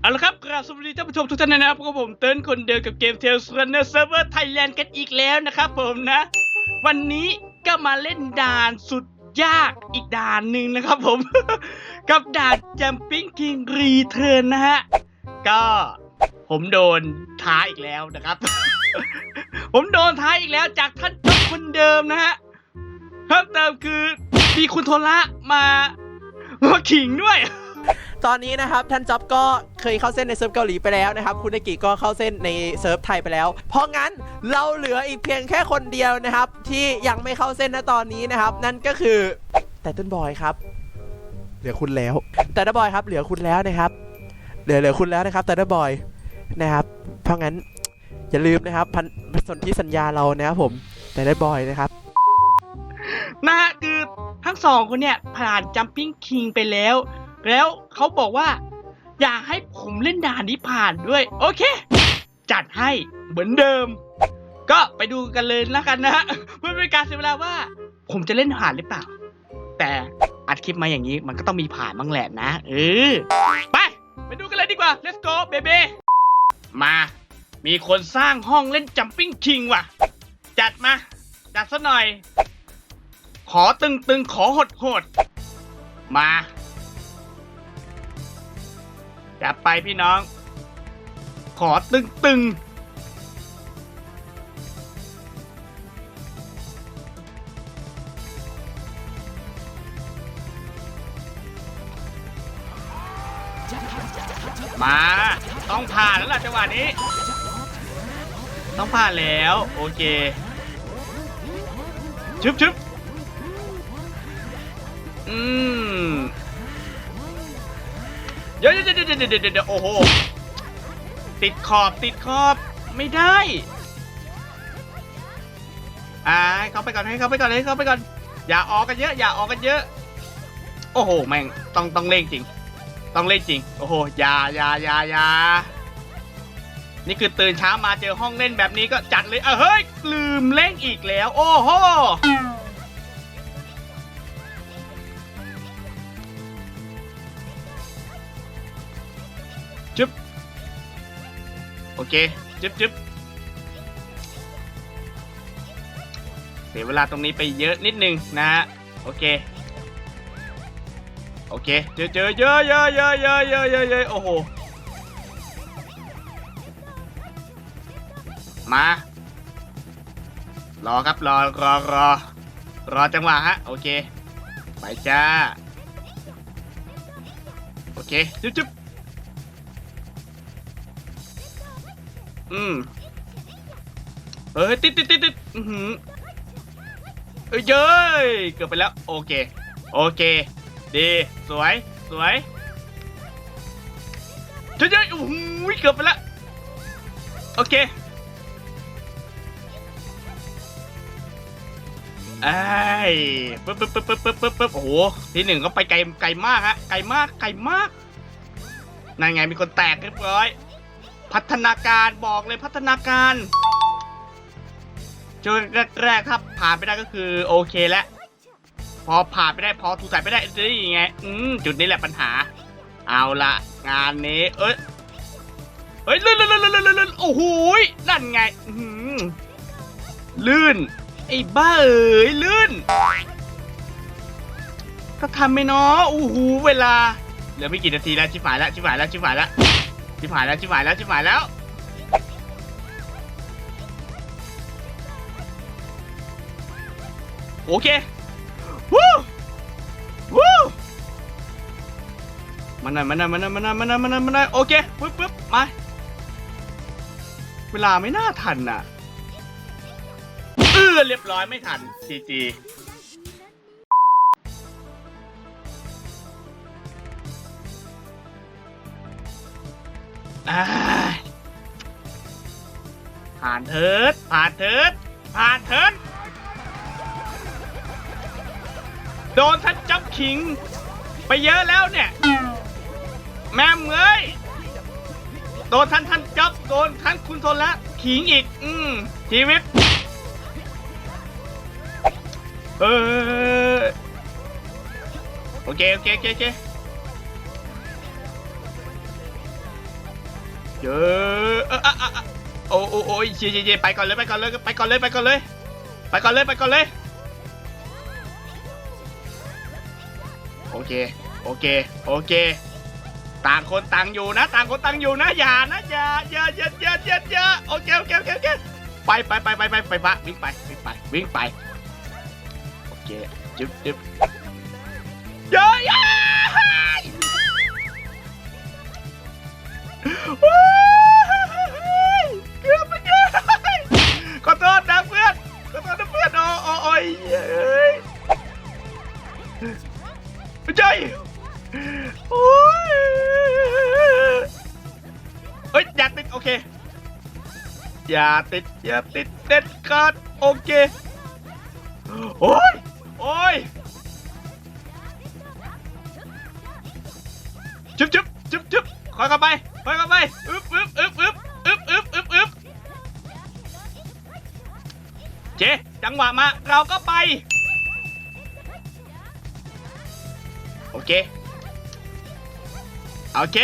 เอาละครับกราบสวัสดีท่านผู้ชมทุกท่านนะครับพวกผมเติ้ลคนเดิมกับเกม Tales Runner Server Thailand กันอีกแล้วนะครับผมนะ วันนี้ก็มาเล่นด่านสุดยากอีกด่านหนึ่งนะครับผม กับด่าน Jumping King Return นะฮะ ก็ผมโดนท้าอีกแล้วนะครับ ผมโดนท้าอีกแล้วจากท่านเจ้าคนเดิมนะฮะเพิ่มเติมคือมีคุณโทระมามาขิงด้วย ตอนนี้นะครับท่านจ๊อบก็เคยเข้าเส้นในเซิร์ฟเกาหลีไปแล้วนะครับ คุณอากิก็เข้าเส้นในเซิร์ฟไทยไปแล้ว เพราะงั้นเราเหลืออีกเพียงแค่คนเดียวนะครับ ที่ยังไม่เข้าเส้นณตอนนี้นะครับ นั่นก็คือแต่ต้นบอยครับ เหลือคุณแล้วแต่ต้นบอยครับ เหลือคุณแล้วนะครับ เหลือเหลือคุณแล้วนะครับแต่ต้นบอยนะครับ เพราะงั้นอย่าลืมนะครับพันสนที่สัญญาเรานะครับผมแต่ต้นบอยนะครับนะฮะคือทั้งสองคนเนี่ยผ่าน Jumping King ไปแล้ว แล้วเขาบอกว่า อยากให้ผมเล่นด่านนี้ผ่านด้วย โอเค จัดให้เหมือนเดิม ก็ไปดูกันเลยแล้วกันนะเพื่อเป็นการเสียเวลาว่า ผมจะเล่นผ่านหรือเปล่า แต่อัดคลิปมาอย่างนี้มันก็ต้องมีผ่านบ้างแหละนะ เออ ไป ไปดูกันเลยดีกว่า let's go baby มา มีคนสร้างห้องเล่น Jumping King ว่ะ จัดมา จัดซะหน่อย ขอตึงตึงๆขอหดหดๆมา จับไปพี่น้อง ขอตึงตึงมา ต้องผ่านแล้วล่ะจังหวะนี้ ต้องผ่านแล้ว โอเคชึบชึบอืม เดี๋ยวเดี๋ยวเดี๋ยวเดี๋ยวเดี๋ยวเดี๋ยวโอ้โห ติดขอบติดขอบไม่ได้ อ่าให้เขาไปก่อนให้เขาไปก่อนให้เขาไปก่อน อย่าออกกันเยอะ อย่าออกกันเยอะ โอ้โหแม่งต้องต้องเล่งจริง ต้องเล่งจริง โอ้โหอย่าอย่าอย่าอย่านี่คือตื่นเช้ามาเจอห้องเล่นแบบนี้ก็จัดเลยเออเฮ้ยลืมเล่งอีกแล้ว โอ้โห โอเค จึ๊บจึ๊บเสียเวลาตรงนี้ไปเยอะนิดนึงนะฮะ โอเค โอเค เจอเจอเยอะเยอะเยอะเยอะเยอะเยอะเยอะโอ้โห มา รอครับ รอรอรอรอจังหวะฮะ โอเค ไปจ้า โอเคจึ๊บจึ๊บ อืมเฮ้ยติดติดติดติดอือหือเอ้ยเย้ยเกือบไปแล้วโอเค โอเค ดี สวย สวยเย้ยๆโอ้โหเกือบไปแล้วโอเคไอ้ปึ๊บปึ๊บปึ๊บปึ๊บปึ๊บปึ๊บปึ๊บโอ้โหที่หนึ่งก็ไปไกลไกลมากฮะไกลมากไกลมากนั่นไงมีคนแตกเรียบร้อย พัฒนาการบอกเลยพัฒนาการจนแรกๆครับผ่านไปได้ก็คือโอเคแล้วพอผ่านไปได้พอถูกใส่ไปได้นี่ไงอืมจุดนี้แหละปัญหา เอาละงานนี้ เอ้ยเฮ้ยลื่นลื่นลื่นลื่นลื่นโอ้โหนั่นไงลื่น ไอ้บ้าเอ๋ยลื่น ก็ทำไม่เนาะโอ้โหเวลาเหลือไม่กี่นาทีแล้วชิบหายแล้วชิบหายแล้วชิบหายแล้ว ชิบหายแล้วชิบหายแล้วชิบหายแล้ว โอเควู้วู้มันหน่อยมันหน่อยมันหน่อยมันหน่อยมันหน่อยมันหน่อยมันหน่อยโอเคปึ๊บปึ๊บมาเวลาไม่น่าทันน่ะเออเรียบร้อยไม่ทันจีจี อ่าผ่านเถิด ผ่านเถิด ผ่านเถิด โดนท่านจับขิง ไปเยอะแล้วเนี่ย แม่เมยโดนท่านท่านจับโดนท่านคุณทนละขิงอีก อืมชีวิต เออโอเค โอเค โอเคโอเค อะเออโอ้โอ้โอ้ยเย่เย่เยไปก่อนเลยไปก่อนเลยไปก่อนเลยไปก่อนเลยไปก่อนเลยไปก่อนเลยโอเคโอเคโอเค ต่างคนต่างอยู่นะ ต่างคนต่างอยู่นะอย่านะอย่าอย่าอย่าอย่าอย่าอย่าโอเคโอเคโอเคโอเคไปไปไปไปไปไปปะวิ่งไปวิ่งไปวิ่งไปโอเคจึ๊บจึ๊บเย้ยย้ายว้า เจ้ยโอ้ยเฮ้ยอย่าติดโอเค อย่าติดอย่าติดเด็ดขาดโอเค โอ้ยโอ้ยจุ๊บจุ๊บจุ๊บจุ๊บคอยเข้าไปคอยเข้าไปอึ๊บอึ๊บอึ๊บอึ๊บอึ๊บอึ๊บอึ๊บอึ๊บเจ๊จังหวะมาเราก็ไป โอเคโอเค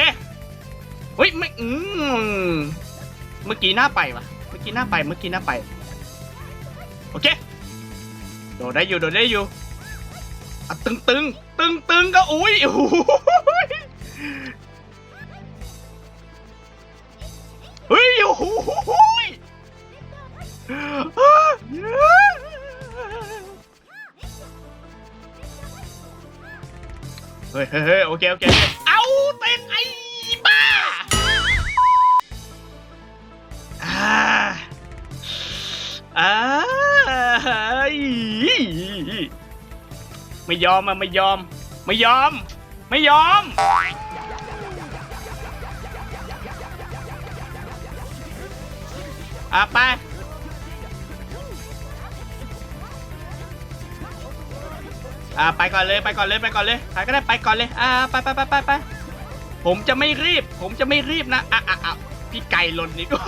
เฮ้ยไม่อืมเมื่อกี้หน้าไปวะเมื่อกี้หน้าไปเมื่อกี้หน้าไป โอเค โดดได้อยู่ โดดได้อยู่อะตึงตึงตึงตึงก็อุ้ยโอ้โหเฮ้ยโอ้โห เฮ้ยเฮ้ยเฮ้โอเคโอเคเอาเต้นไอ้บ้าอ่าอ่าไม่ยอมอะไม่ยอม ไม่ยอม ไม่ยอมอะไป อ่าไปก่อนเลยไปก่อนเลยไปก่อนเลยใครก็ได้ไปก่อนเลยอ่าไปไปไปไปไปผมจะไม่รีบ ผมจะไม่รีบนะอะอะอะพี่ไก่หล่นนี่ก็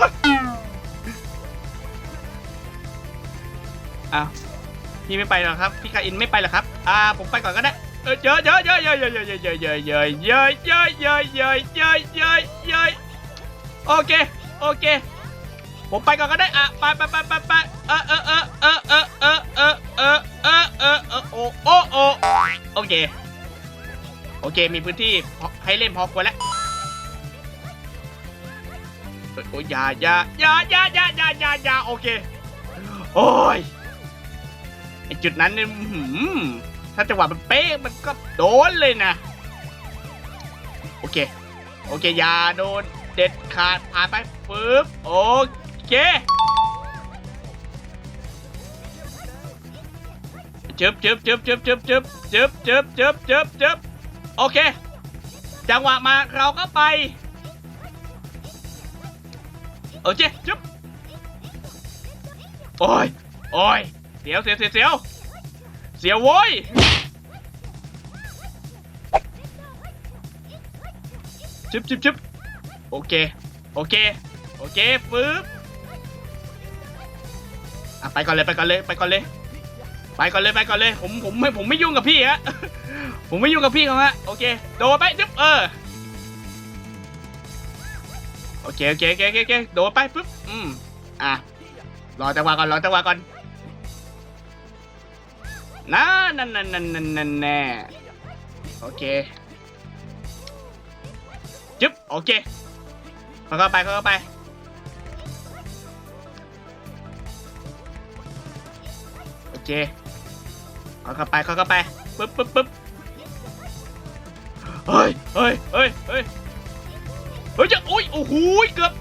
อ้าวพี่ไม่ไปหรอครับพี่กาอินไม่ไปหรอครับ อ่าผมไปก่อนก็ได้เออเยอะเยอะเยอะเยอะเยอะเยอะเยอะเยอะเยอะเยอะเยอะเยอะเยอะเยอะเยอะเยอะโอเคโอเค ผมไปก่อนก็ได้อะไปไปไปไปไปเออเออเออเออเออเออเออเออเออเออเออโอโอโอโอเค โอเคมีพื้นที่ให้เล่นพอควรแล้วเอ้ยโอ้ยอยาอยาอยาอยาอยาอยาอยายาโอเคโอ้ยไอจุดนั้นเนี่ยถ้าจังหวะมันเป๊ะมันก็โดนเลยนะ โอเค โอเคอย่าโดนเด็ดขาดผ่านไปปึ๊บโอเค เจึบจึบจึบจึบจึบจึบจึบจึบจึบจึบจึบโอเค จังหวะมาเราก็ไปโอเคจึบโอ้ยโอ้ยเสียวเสียวเสียวเสียวเสียวโว้ยจึบจึบจึบโอเค โอเค โอเคปึ๊บ อะไปก่อนเลยไปก่อนเลยไปก่อนเลยไปก่อนเลยไปก่อนเลยผมผมไม่ผมไม่ยุ่งกับพี่ฮะ ผมไม่ยุ่งกับพี่เขาฮะโอเคโดไปจึ๊บเออโอเคโอเคโอเคโอเคโดไปปึ๊บอืมอะรอจังหวะก่อนรอจังหวะก่อนนั่นนั่นนั่นนั่นนั่นนั่นแน่โอเคจึ๊บโอเคเข้าไปเข้าไป โอเคเข้าไปเข้าไปปึ๊บปึ๊บปึ๊บเฮ้ยเฮ้ยเฮ้ยเฮ้ยเฮ้ยจะอุ้ยโอ้โหเกือบ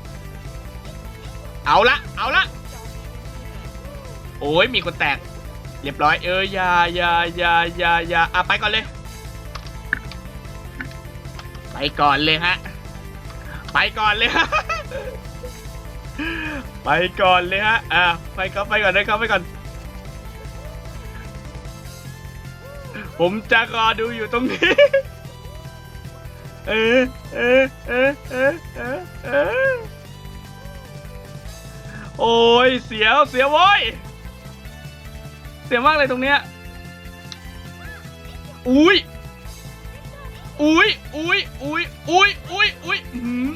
เอาละเอาละโอ้ยมีคนแตกเรียบร้อยเอออย่าอย่าอย่าอย่าอย่าอะไปก่อนเลย ไปก่อนเลยฮะไปก่อนเลยฮะไปก่อนเลยฮะอะไปก็ไปก่อนนะครับไปก่อน ผมจะรอดูอยู่ตรงนี้ เออเออเออเออเออเออโอ้ยเสียวเสียวโว้ย เสียมากเลยตรงเนี้ย อุ้ย อุ้ยอุ้ยอุ้ยอุ้ยอุ้ยอุ้ยอื้อหือ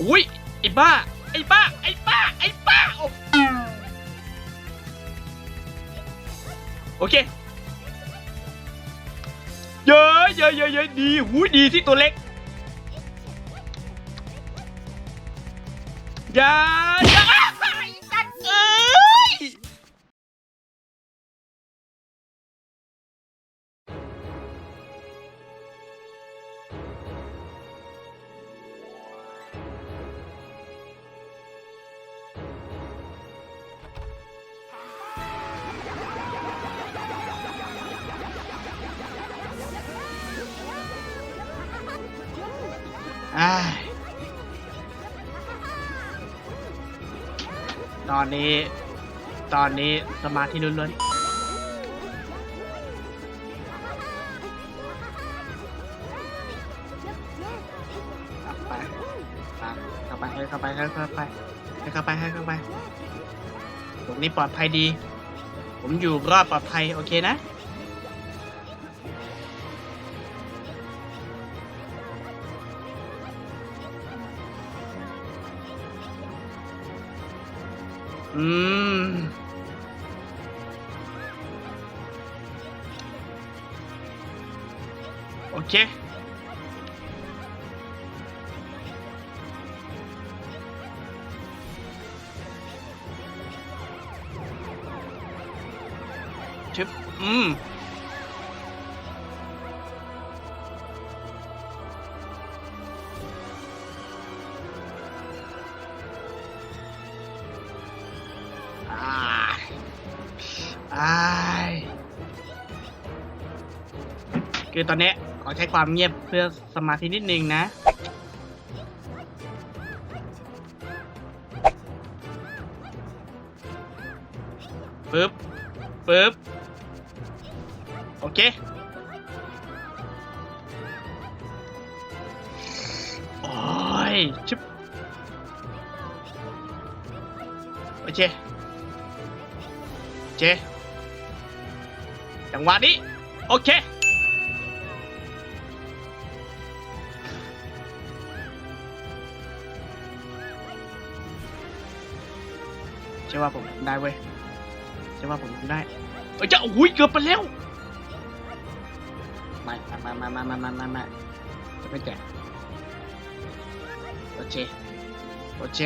อุ้ยไอ้บ้า ไอ้บ้า ไอ้บ้า ไอ้บ้าโอ้ โอเค เยอะเยอะเยอะเยอะดีหูดีที่ตัวเล็กย่าย ตอนนี้ ตอนนี้สมาธิล้วนๆเข้าไปเข้าไปเข้าไปเข้าไปเข้าไปเข้าไปเข้าไปตรงนี้ปลอดภัยดี ผมอยู่รอดปลอดภัย โอเคนะ Uhm. Ok. Chip. Uhm. ายคือตอนนี้ขอใช้ความเงียบเพื่อสมาธินิดนึงนะปึ๊บปึ๊บโอเค โอ้ยชิบโอเค เจจังหวะนี้ โอเคใช่ว่าผมทำได้เว้ยใช่ว่าผมทำได้เอ้ยจะโอ้ยเกือบไปแล้วม่ไม่ไม่ไม่ไม่ไม่ไม่ไม่จะไม่แตะโอเค โอเค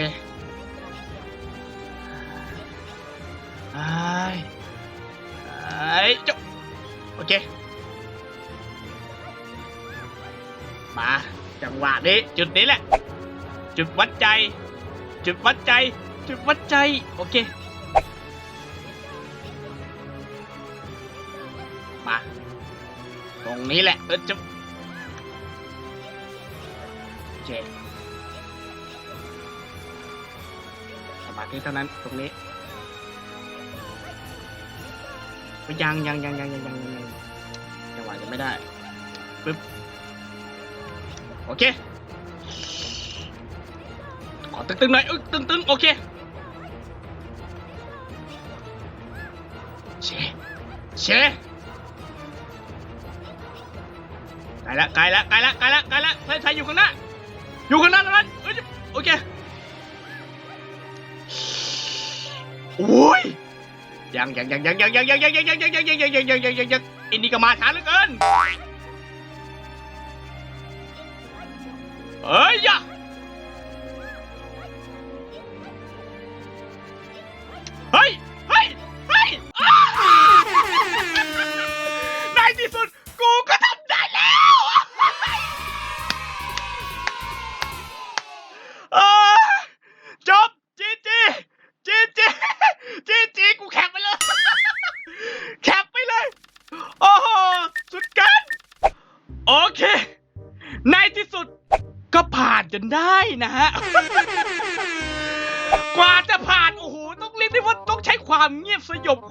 ไอ้ไอ้จ้าโอเค มา จังหวะนี้ จุดนี้แหละ จุดวัดใจ จุดวัดใจ จุดวัดใจ โอเค มา ตรงนี้แหละเออจะโอเคสมาธิเท่านั้นตรงนี้ ยังยังยังยังยังยังยังยังจังหวยังไม่ได้ปึ๊บโอเคขอตึงๆหน่อยอึ๊กตึงๆโอเคเชเชไกลละไกลละไกลละไกลละไกลละใช่ใช่อยู่ข้างหน้าอยู่ข้างหน้าตรงนั้นโอเคโอ้ย ยังยังยังยังยังยังยังยังยังยังยังยังยังยังยังยังยังยังอินนี่ก็มาช้าเหลือเกินเฮ้ยยะ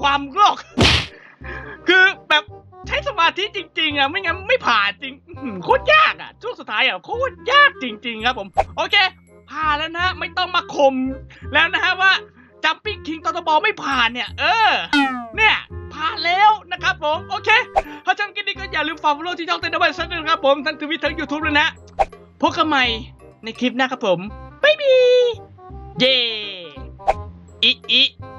ความโลก คือแบบใช้สมาธิจริง ๆอะไม่งั้นไม่ผ่านจริงโคตรยากอะช่วงสุดท้ายอะโคตรยากจริง ๆ ครับผม โอเค ผ่านแล้วนะไม่ต้องมาคมแล้วนะฮะว่าจัมปิ้งคิงตอตบอไม่ผ่านเนี่ย เออ เนี่ยผ่านแล้วนะครับผม โอเคถ้าชอบคลิปนี้ก็อย่าลืมฝากฟอลโล่ที่ช่องเต้นด้วยสักหนึ่งนะครับผมทั้งทวิตทั้งยูทูบเลยนะพบกันใหม่ในคลิปหน้าครับผมบ๊ายไม่มีเย่